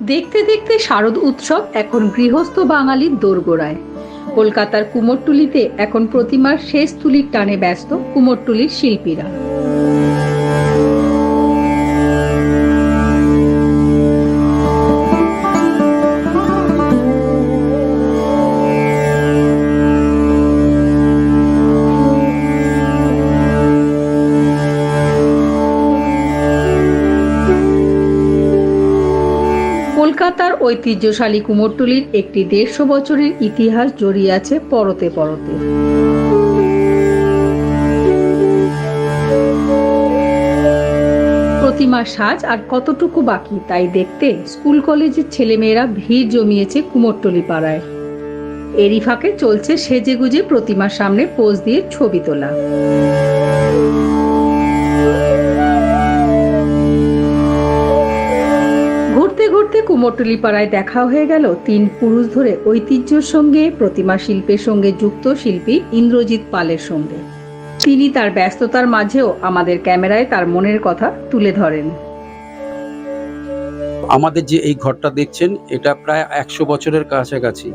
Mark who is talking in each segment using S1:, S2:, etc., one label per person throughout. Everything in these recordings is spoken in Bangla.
S1: দেখতে দেখতে শারদ উৎসব এখন গৃহস্থ বাঙালির দোরগোড়ায়। কলকাতার কুমোরটুলিতে এখন প্রতিমার শেষ তুলির টানে ব্যস্ত কুমোরটুলির শিল্পীরা। কলকাতার ঐতিহ্যশালী কুমোরটুলির একটি দেড়শো বছরের ইতিহাস জড়িয়ে আছে পরতে পরতে। প্রতিমার সাজ আর কতটুকু বাকি তাই দেখতে স্কুল কলেজের ছেলেমেয়েরা ভিড় জমিয়েছে কুমোরটুলি পাড়ায়। এরই ফাঁকে চলছে সেজেগুজে প্রতিমার সামনে পোজ দিয়ে ছবি তোলা। ঘুরতে কুমোরটুলি পাড়ায় দেখা হয়ে গেল তিন পুরুষ ধরে ঐতিহ্যের সঙ্গে, প্রতিমা শিল্পের সঙ্গে যুক্ত শিল্পী ইন্দ্রজিৎ পালের সঙ্গে। তিনি তার ব্যস্ততার মাঝেও আমাদের ক্যামেরায় তার মনের কথা তুলে ধরেন।
S2: আমাদের যে এই ঘরটা দেখছেন, এটা প্রায় একশো বছরের কাছাকাছি।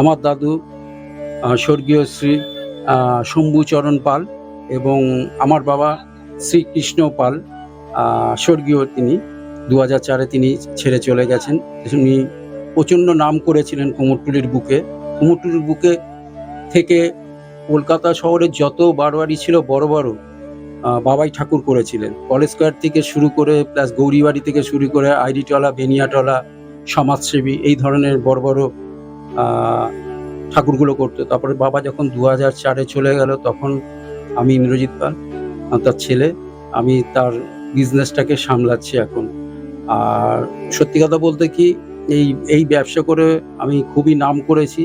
S2: আমার দাদু স্বর্গীয় শ্রী শম্ভুচরণ পাল এবং আমার বাবা শ্রীকৃষ্ণ পাল স্বর্গীয় তিনি। দু চারে তিনি ছেড়ে চলে গেছেন। উনি প্রচণ্ড নাম করেছিলেন কুমোরটুলির বুকে। কুমোরটুলির বুকে থেকে কলকাতা শহরের যত বারোয়ারি ছিল বড় বড় বাবাই ঠাকুর করেছিলেন। কলেজ স্কোয়ার থেকে শুরু করে, প্লাস গৌরীবাড়ি থেকে শুরু করে, আইডিটলা, বেনিয়াটলা, সমাজসেবী, এই ধরনের বড় বড় ঠাকুরগুলো করতো। তারপরে বাবা যখন দু হাজার চারে চলে গেল, তখন আমি ইন্দ্রজিৎ পাল তার ছেলে। আমি তার বিজনেসটাকে সামলাচ্ছি এখন। আর সত্যি কথা বলতে কি, এই এই ব্যবসা করে আমি খুবই নাম করেছি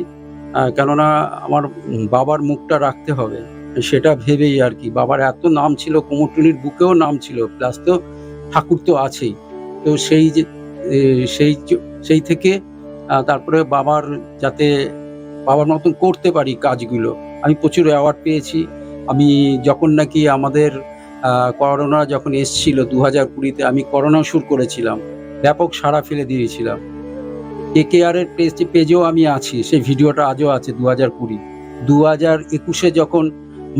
S2: কেননা আমার বাবার মুখটা রাখতে হবে। সেটা ভেবেই আর কি, বাবার এত নাম ছিল কুমোরটুলির বুকেও নাম ছিল প্লাস তো ঠাকুর তো আছেই। তো সেই যে সেই সেই থেকে তারপরে বাবার যাতে, বাবার মতন করতে পারি কাজগুলো, আমি প্রচুর অ্যাওয়ার্ড পেয়েছি। আমি যখন নাকি আমাদের করোনা যখন এসছিল দু হাজার কুড়িতে, আমি করোনা শুরু করেছিলাম। ব্যাপক সাড়া ফেলে দিয়েছিলাম। কে কে আর এর পেজ পেজেও আমি আছি, সেই ভিডিওটা আজও আছে দু হাজার কুড়ি। দু হাজার একুশে যখন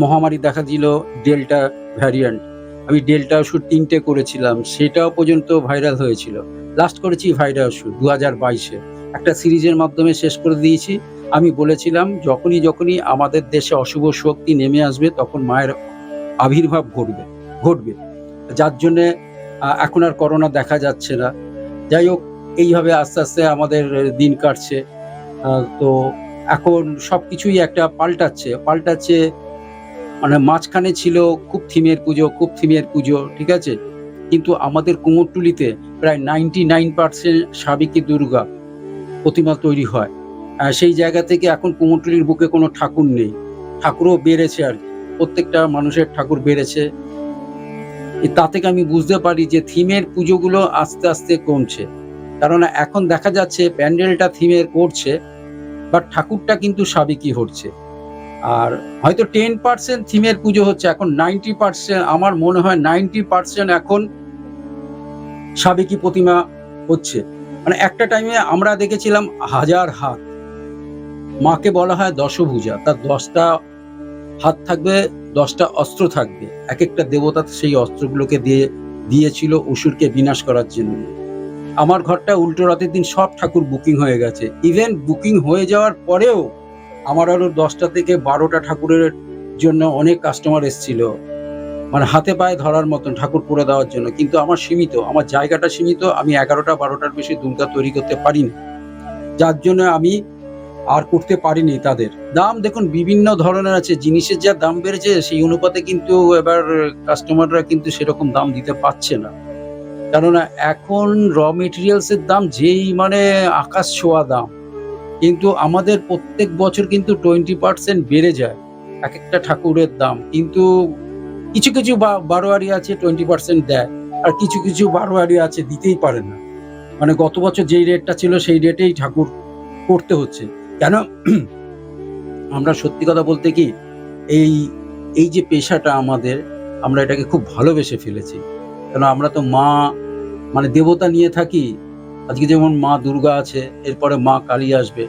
S2: মহামারী দেখা দিল ডেল্টা ভ্যারিয়েন্ট, আমি ডেল্টা ওষুধ তিনটে করেছিলাম, সেটাও পর্যন্ত ভাইরাল হয়েছিল। লাস্ট করেছি ভাইরাল ওষুধ দু হাজার বাইশে। একটা সিরিজের মাধ্যমে শেষ করে দিয়েছি। আমি বলেছিলাম, যখনই যখনই আমাদের দেশে অশুভ শক্তি নেমে আসবে, তখন মায়ের আবির্ভাব ঘটবে ঘটবে। যার জন্যে এখন আর করোনা দেখা যাচ্ছে না। যাই হোক, এইভাবে আস্তে আস্তে আমাদের দিন কাটছে। তো এখন সব কিছুই একটা পাল্টাচ্ছে। পাল্টাচ্ছে মানে মাঝখানে ছিল খুব থিমের পুজো, খুব থিমের পুজো, ঠিক আছে? কিন্তু আমাদের কুমোরটুলিতে প্রায় নাইনটি নাইন পার্সেন্ট সাবেকি দুর্গা প্রতিমা তৈরি হয়। সেই জায়গা থেকে এখন কুমোরটুলির বুকে কোনো ঠাকুর নেই। ঠাকুরও বেড়েছে আর কি। প্রত্যেকটা মানুষের ঠাকুর বেড়েছে। তা থেকে আমি বুঝতে পারি যে থিমের পুজোগুলো আস্তে আস্তে কমছে। কারণ এখন দেখা যাচ্ছে প্যান্ডেলটা থিমের করছে, বাট ঠাকুরটা কিন্তু সাবেকি হচ্ছে। আর হয়তো টেন পার্সেন্ট থিমের পুজো হচ্ছে, এখন নাইনটি পার্সেন্ট, আমার মনে হয় নাইনটি পার্সেন্ট এখন সাবেকি প্রতিমা হচ্ছে। মানে একটা টাইমে আমরা দেখেছিলাম হাজার হাত। মাকে বলা হয় দশভূজা তার দশটা হাত থাকবে, দশটা অস্ত্র থাকবে। এক একটা দেবতা সেই অস্ত্রগুলোকে দিয়ে, দিয়েছিল অসুরকে বিনাশ করার জন্য। আমার ঘরটা উল্টো রাতের দিন সব ঠাকুর বুকিং হয়ে গেছে। ইভেন বুকিং হয়ে যাওয়ার পরেও আমার আরও দশটা থেকে বারোটা ঠাকুরের জন্য অনেক কাস্টমার এসেছিল। মানে হাতে পায়ে ধরার মতন ঠাকুর করে দেওয়ার জন্য। কিন্তু আমার সীমিত, আমার জায়গাটা সীমিত, আমি এগারোটা, বারোটার বেশি দুর্গা তৈরি করতে পারি না যার জন্য আমি আর করতে পারিনি তাদের। দাম দেখুন, বিভিন্ন ধরনের আছে। জিনিসের যা দাম বেড়েছে, সেই অনুপাতে কিন্তু এবার কাস্টমাররা কিন্তু সেরকম দাম দিতে পারছে না। কেননা এখন র মেটেরিয়ালসের দাম যেই মানে আকাশ ছোঁয়া দাম। কিন্তু আমাদের প্রত্যেক বছর কিন্তু টোয়েন্টি পার্সেন্ট বেড়ে যায় এক একটা ঠাকুরের দাম। কিন্তু কিছু কিছু বারোয়ারি আছে টোয়েন্টি পার্সেন্ট দেয়, আর কিছু কিছু বারোয়ারি আছে দিতেই পারে না। মানে গত বছর যেই রেটটা ছিল, সেই রেটেই ঠাকুর করতে হচ্ছে। কেন? আমরা সত্যি কথা বলতে কি, এই এই যে পেশাটা আমাদের, আমরা এটাকে খুব ভালোবেসে ফেলেছি। কেন আমরা তো মা মানে দেবতা নিয়ে থাকি। আজকে যেমন মা দুর্গা আছে, এরপরে মা কালী আসবে,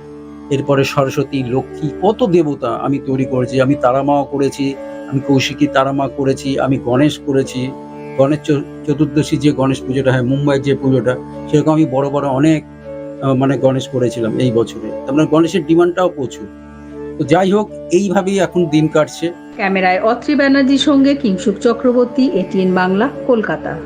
S2: এরপরে সরস্বতী, লক্ষ্মী, কত দেবতা আমি তৈরি করেছি। আমি তারামাও করেছি, আমি কৌশিকী তারামা করেছি, আমি গণেশ করেছি। গণেশ চতুর্দশী যে গণেশ পুজোটা হয়, মুম্বাইয়ের যে পুজোটা, সেরকম আমি বড় বড় অনেক মানে গণেশ করেছিলাম এই বছরে। তার মানে গণেশের ডিমান্ডটাও প্রচুর। তো যাই হোক, এইভাবেই এখন দিন কাটছে।
S1: ক্যামেরায় অত্রি ব্যানার্জির সঙ্গে কিংসুক চক্রবর্তী, এটিএন বাংলা, কলকাতা।